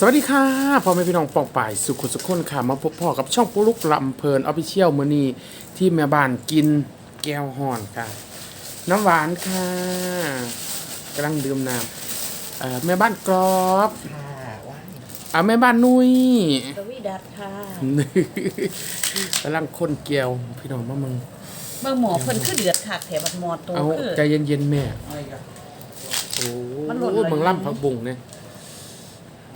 สวัสดีค่ะพ่อแม่พี่น้องปองป่ายสุขุสุขคนค่ะ มาพบพ่อกับช่องปุ๊ลุกลำเพลินออฟฟิเชียลมือนี้ที่แม่บ้านกินแก้วห่อนค่ะ น้ำหวานค่ะกำลังดื่มน้ำเอ่อแม่บ้านกรอบอ่าแม่บ้านนุ้ยสวีดัตค่ะกำลังคนแก้วพี่น้องมามึงเมื่อหมอเพิ่นคือเดือดคักแถบัดหมอตัวเอาคือใจเย็นๆแม่โอ้มันหล่นโหเลยมึงล่ำผักบุ้งเนี่ย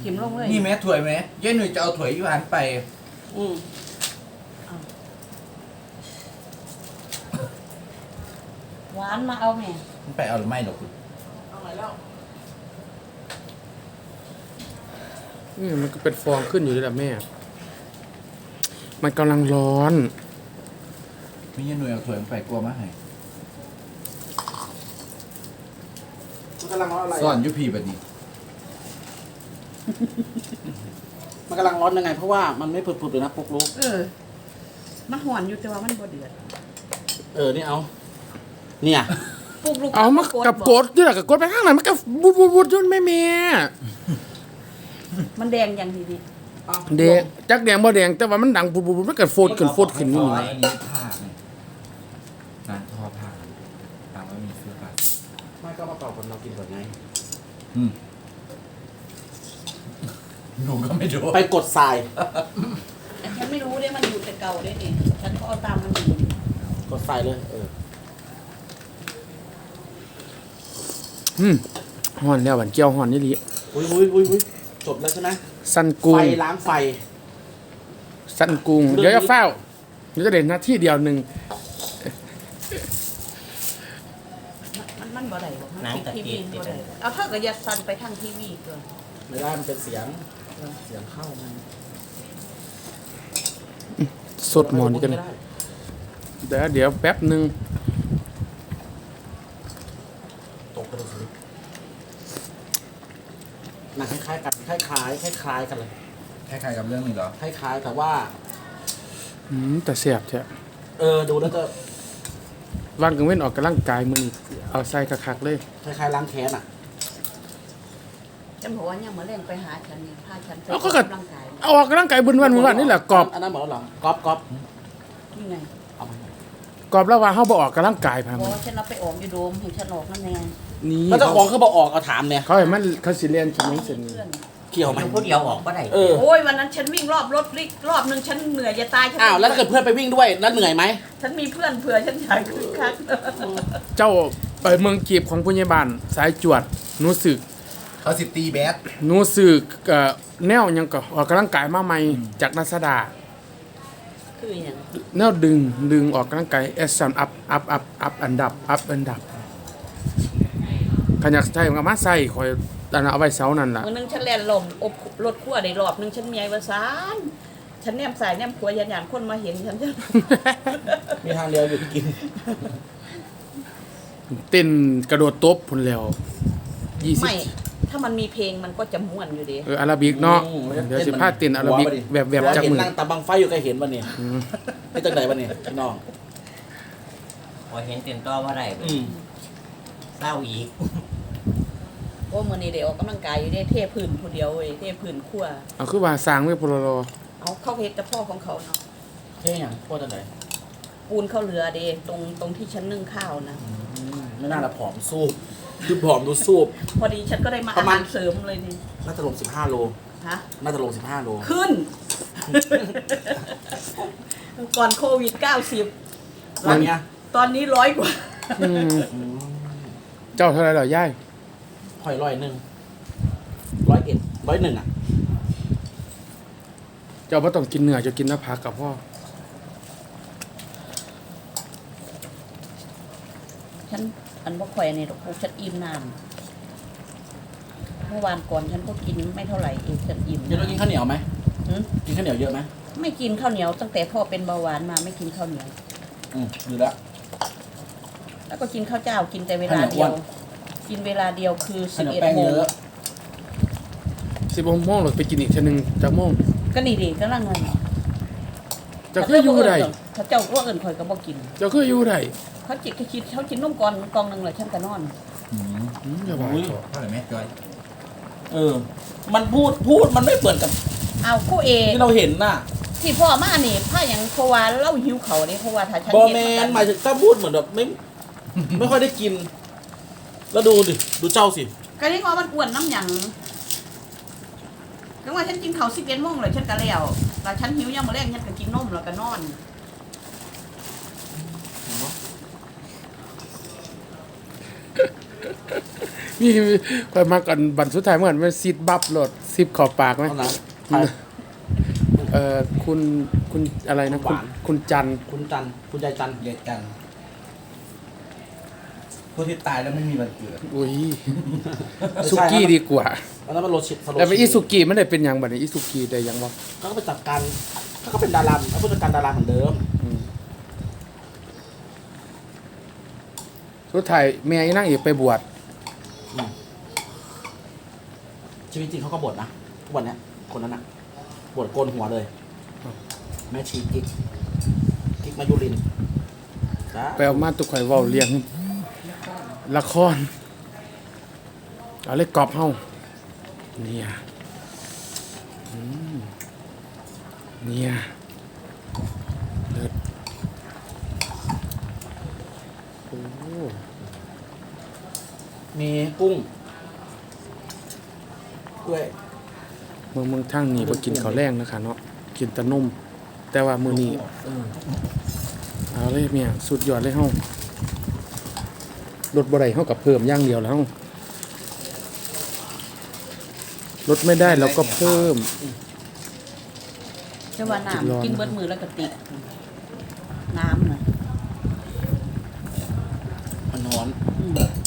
ทิมลงเลยนี่แม่ถ้วยไหมยายหนุ่ยจะเอาถ้วยยูหันไป อืมหวานมาเอาแม่มันไปเอาหรือไม่หรอกคุณนี่มันก็เป็นฟองขึ้นอยู่เลยละแม่ มันกำลังร้อนมียายหนุ่ยเอาถ้วยมันไปกลัวมาให้มันกำลังร้อนอะไรซ่อนอยุพีแบบนี้ มันกำลังร้อนยังไง เพราะว่ามันไม่ผุดๆเลยนะปุ๊กลุกเออ มันหอนอยู่แต่ว่ามันบ่เดือดเออนี่เอา เนี่ย ปลุกลูกเอามากับกดนี่แหละกับกดไปข้างไหนมันก็บุดบุดบุดจนแม่แม่มันแดงอย่างดีดีแดงจักแดงบ่แดงแต่ว่ามันดังบุดบุดบุดมันก็โฟดขึ้นโฟดขึ้นอ๋นี่ออันนี้ผ้าไงงานทอผ้าตามว่ามีเสื้อผ้าไม่ก็มาเป่าคนเรากินก่อนไง อืม หนูก็ไม่รู้ไปกดทราย แต่ฉันไม่รู้เด้มันอยู่แต่เก่าเด้นี่ฉันก็เอาตามมันอยู่กดทรายเลย เอออืมห่อนแล้วบันเกี่ยวห่อนนี่ลิอุ้ยอุ้ยอุ้ยอุ้ยจบแล้วใช่ไหมสันกุ้ไฟงล้างไฟ สันกุ้งเรื่องนี้เดี๋ยวจะเฝ้าเดี๋ยวจะเด่นหน้าที่เดียวหนึ่งมันมันบ่ได้บ่มันหนังติดตะทีเกีวียบติดบ่อะได้เอาเท่ากับยัดซันไปทางทีวีเกินไม่ได้มันเป็นเสียง เสียงเข้ามันสดหมอนกันไม่ได้เดี๋ยวเดี๋ยวแป๊บหนึ่งตกไปดูสิหนังคล้ายๆกันคล้ายๆคล้ายๆกันเลยคล้ายๆกับเรื่องนี้เหรอคล้ายๆแต่ว่า อืมแต่เสียบแท้เออดูแล้วจะวางกังเว้นออกกำลังกายมือนี้เอาใส่คักๆเลย คล้ายๆล้างแค้นอะ ฉันบอกว่ายังมาเล่นไปหาฉันนี่พาฉันไปเอาก็อกัอบกกำลังกายเอาออกกำลังกายบนวันบนวันนี่แหละกรอบอันนั้นหมดแล้วเหรอก๊อปก๊อปนี่ไงเอามากรอบแล้วว่าเฮาบ่ออกกำลังกายพาบมัอนกว่าฉันเอาไปออกอยู่โดมเห็นฉันออกนั่นไงนี่แล้วเจ้าของเขาบอกออกเอาถามเนี่ยเขาให้มันเขาสิเรียนชั่วโมงเสร็จนี่เพื่อนเกี่ยวไหมอยู่ผู้เดียวออกก็ได้เออโอ้ยวันนั้นฉันวิ่งรอบรถลิกรอบหนึ่งฉันเหนื่อยจะตายฉันอ้าวแล้วถ้าเกิดเพื่อนไปวิ่งด้วยแล้วเหนื่อยไหมฉันมีเพื่อนเผื่อฉันอยากคึกคักเจ้าไปเมืองจีบของผู้ใหญ่บ้านสายจวดหนูสึก เขาสิตีแบดหนูสึกเอ่อแนวหยังก็ออกกำลังกายมาใหม่จากนักสดา คืออย่างแนวดึงดึงออกกำลังกายเอสซันอัพอัพอัพอัพอันดับอัพอันดับขันอยากใช้มันก็มาใส่คอยอันนั้นเอาไว้เสานั่นล่ะ มือหนึงฉันแล่นลมอบรถขั้วได้รอบหนึงฉันเมียประสานฉันแนมสายแนมขวยันยันคนมาเห็นฉันจะมีทางเดียวอยู่ที่กิน เต้นกระโดดตบพุ่นแล้วยี่สิบไม่ ถ้ามันมีเพลงมันก็จะม่วนอยู่ดี เอออาราบิกเนาะอืมเดี๋ยวสิพาเต้นอาราบิกแบบแบบจักเห็นมือนั่งตาบังไฟอยู่ก็เห็นวันนี้ไอ้จังไหนวันนี้พี่น้องพอเห็นเต็มต่อว่าได้อืมเศร้าอีกโอ้มือนี้เดี๋ยวออกกำลังกายอยู่ได้เทพื้นผู้เดียวเว้ยเทพื้นขั้วเอาคือว่าสร้างไว้พลรอเอาเข้าเพชรแต่พ่อของเขาเนาะเท่ยังโคตรจังไหนปูนเข้าเรือเดตรงตรงที่ฉันนึ่งข้าวนะไม่น่าจะผอมสู้ คือผอมดูสู้พอดีฉันก็ได้มาประมาณอาหารเสริมเลยนี่น่าจะลง 15 โล ฮะน่าจะลง 15 โล ขึ้น ก่อนโควิด 90วันเนี้ยตอนนี้ร้อยกว่า อืมเจ้าเท่าไหรเหรอย่ายหอยร้อยหนึ่งร้อยเอ็ดร้อยหนึ่งอะ เจ้าไ่ต้องกินเนื้อเจะกินน้ำผักกับพ่อ ฉันอันบ่ค่อยในดอกพวกฉันอิ่มน้ำเมื่อวานก่อนฉันก็กินไม่เท่าไหร่เองฉันอิ่มเดี๋ยวเรากินข้าวเหนียวไหมหืมกินข้าวเหนียวเยอะไหมไม่กินข้าวเหนียวตั้งแต่พ่อเป็นเบาหวานมาไม่กินข้าวเหนียว อืมดูแล้ว แล้วก็กินข้าวเจ้ากินแต่เวลาเดียวกินเวลาเดียวคือข้าวสิบเหนียวเอ็ดแป้งโมงเยอะสิบโมงหรือไปกินอีกทีหนึ่งจากโมงก็นี่ดิกำลังนั่นเจ้าคืออยู่ใดถ้าเจ้าก็เอินข่อยก็บ่กินเจ้าคืออยู่ใด เขาจิตเขาคิดเขากินนมก่อนกล่องหนึงเลยฉันก็นอน อืมอืมอย่าว่าอุ้ยเถอะเท่าไหร่แม่จอยเออ มันพูดพูดมันไม่เหมือนกับเอาคู่เอกที่เราเห็นน่ะที่พ่อมานี่ผ้าอย่างเพราะว่าเล่าหิวเขาเนี่ยเพราะว่าถ้าฉันบอเห็แมนนหมายถึงถ้าพูดเหมือนแบบไม่ ไม่ค่อยได้กิน แล้วดูดิดูเจ้าสิก็นี่ว่ามันอ้วนน้ำหยังก็ว่าฉันกินข้าวสิบเอ็ดโมงเลยฉันก็แล้วแล้วฉันหิวยังมาแรกฉันก็กินนมแล้วก็นอน มีคอยมาก่อนบันสุดท้ายเหมือนมันซิดบับโหลดซิบขอบปากไหมเอานะใครเอ่อคุณคุณอะไรนะคุณหวานคุณจันทร์คุณจันทร์คุณยายจันทร์เรียกกันผู้ที่ตายแล้วไม่มีวันเกิดอุ้ยสุกี้ดีกว่า อันนั้นมันโรชิสโรแต่ไปอีสุกี้ไม่ได้เป็นหยังบัดนี้อีสุกี้ได้หยังบ่เขาก็ไปจัดการเขาก็เป็นดาราเขาผู้จัดการดาราเหมือนเดิมอืมสุดท้ายแม่อีนั่งอีกไปบวช ชีวิตจริงเขาก็บวชนะทุกวันเนี้ยคนนั้นน่ะบวชโกนหัวเลย แม่ชีกิ๊กกิ๊กมายุรินทร์จ้าไปเอามาตุกข่อยเว้าเลี้ยง ละครเอาเลยกรอบเฮาเนี่ยอืมเนี่ยเลิศโอ้มีกุ้ง ด้วยเมืองเมืองทางนี้บ่กินข้าวแรงนะคะเนาะกินแต่นมแต่ว่ามื้อนี้เออเอาเลยเมียสุดยอดเลยเฮาลดบ่ได้เฮากับเพิ่มอย่างเดียวแล้วลดไม่ได้เราก็เพิ่ม แต่ว่าจิตร้อนน้ำกินเบิดมือแล้วก็ติดน้ำน่ะมันร้อน อืม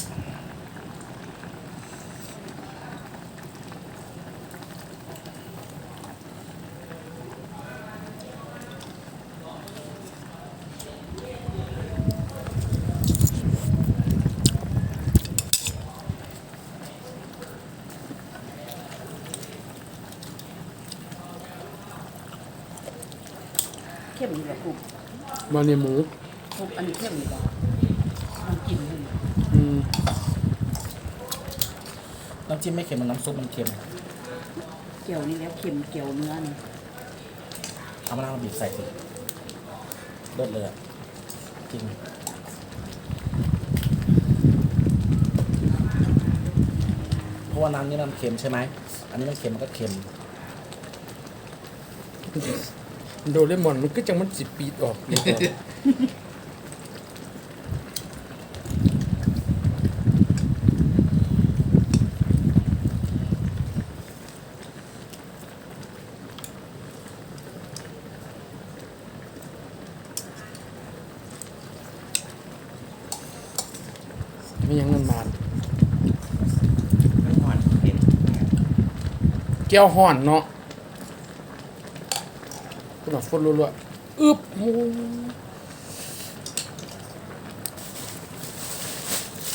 เข้มอยู่แบบกรุบมาเนี่ยหมูกรุบอันนี้เข้มอยู่แบบมันกินอยู่อืมน้ำจิ้มไม่เค็มมันน้ำซุปมันเค็มเกี๊ยวนี่แล้วเค็มเกี๊ยวเนื้อนี่เอามะนาวบีบใส่สิเลิศเลยอะจริงเพราะว่าน้ำนี่มันเค็มใช่ไหม อันนี้มันเค็มมันก็เค็ม โดเรมอนมันก็จังมันสิปีดออกนี่ก่อนไม่ยังเงินมาไม่หวานเผ็ดแก้วห่อนเนาะ ก็แบบฟดรัวๆอึบโอ้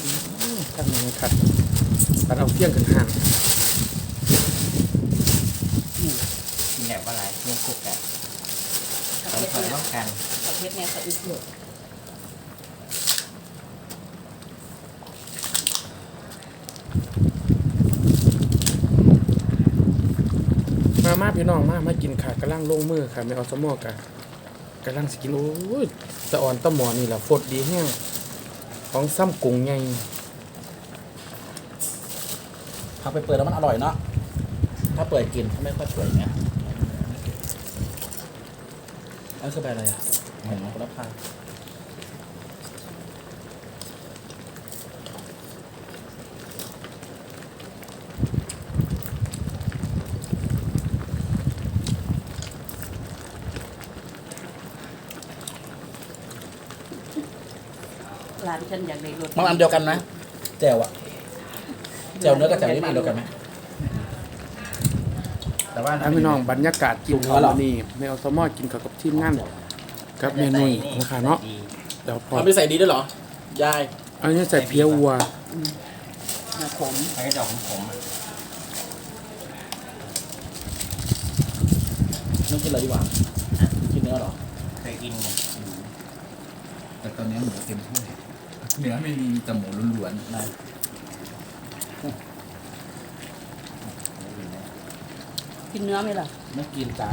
อืมขัดยังไงขัดขัดเอาเที่ยงกันห่างกินแบบอะไรเพื่อนคุกกันบต้องเพชคอยรร่เนี่วมกันประเพชรเนี่ยสะอึกเลย มามาพี่น้องมามากินค่ะกำลังลงมือค่ะไม่เอาสมอกะกำลังสกินโอ้ยตะอ่อนตะหมอนี่แหละฟดดีแห้งของซ้ำกุ้งไงถ้าไปเปิดแล้วมันอร่อยเนาะถ้าเปิดกินก็ไม่ค่อยเปื่ยไงอันนคือใบอะไรอะเห็นไหมคนละพา ร้านฉันอยากได้รถมันอันเดียวกันนะแจ่วอะแจ่วเนื้อกับแจ่วนี่มันอันเดียวกันไหมแต่ว่าถ้าพี่น้องบรรยากาศกินข้าวมื้อนี่ไม่เอาสมอกินข้าวกับทีมงานกับเมนูนะคะเนาะเดี๋ยวพอมันไม่ใส่ดีด้วยเหรอยายอันนี้ใส่เพี้ยวัวเนื้อขมแล้วก็จะของผมอะไม่กินอะไรดีกว่ากินเนื้อเหรอเคยกินไงแต่ตอนนี้หมูเต็มถ้วย เนื้อไม่มีแต่หมูล้วนๆนะกินเนื้อไหมล่ะไม่กินตา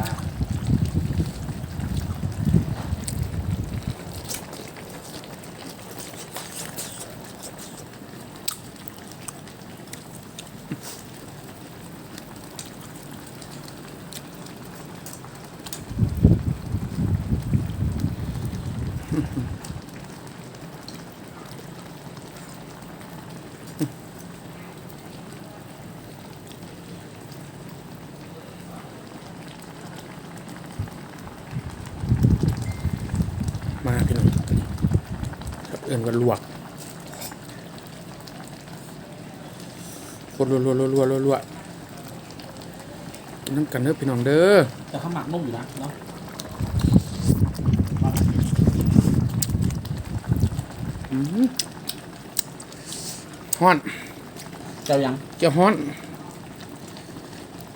เอื่นว่าลวกคนรัวรัวรัวรัวรัวรัวกินน้ำกันเด้อพี่น้องเด้อแต่ข้าวหมักนุ่มอยู่นะเนาะอืมฮ้อน เจ้ายังเจียวฮ้อน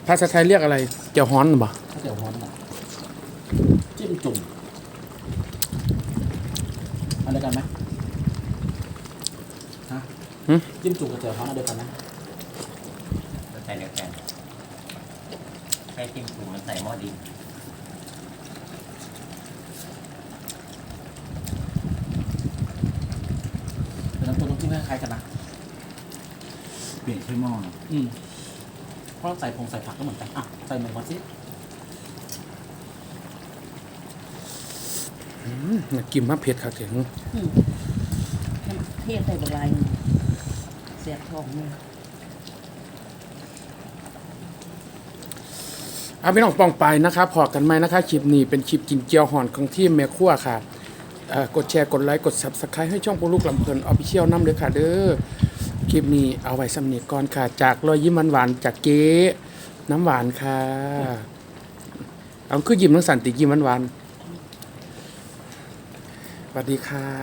ภาษาไทยเรียกอะไร เจียวฮ้อนบ่ข้าวเจียวฮ้อนอะจิ้มจุ่มอันเดียวกันไหมฮะ จิ้มจุ่มกับเจียวฮ้อนอันเดียวกันไหมแล้วใส่เดียวกันใช้จิ้มจุ่มมันใส่หม้อดินเป็นน้ำตัวน้ำจิ้มคล้ายๆกันนะเปลี่ยนชื่อหม้ออืมเพราะใส่ผงใส่ผักก็เหมือนกันอะใส่หมูมาสิอืมน่ากินมากเผ็ดครับเสียงอืมเทศใส่บะไลายหนึ่งเสียบทองเลยเอาพี่น้องปองไปนะครับพอกันไหมนะคะคลิปนี้เป็นคลิปกินเจียวห่อนของที่แม่ครัวค่ะกดแชร์กดไลค์กด subscribe ให้ช่องปูลูกลำเพลินออฟฟิเชียลน้ำเลยค่ะเด้อคลิปนี้เอาไว้สำเนียก่อนค่ะ จากรอยยิ้มหวานจากเก๊น้ำหวานค่ะเอาคือยิ้มทั้งสันติยิ้มหวานสวัสดีค่ะ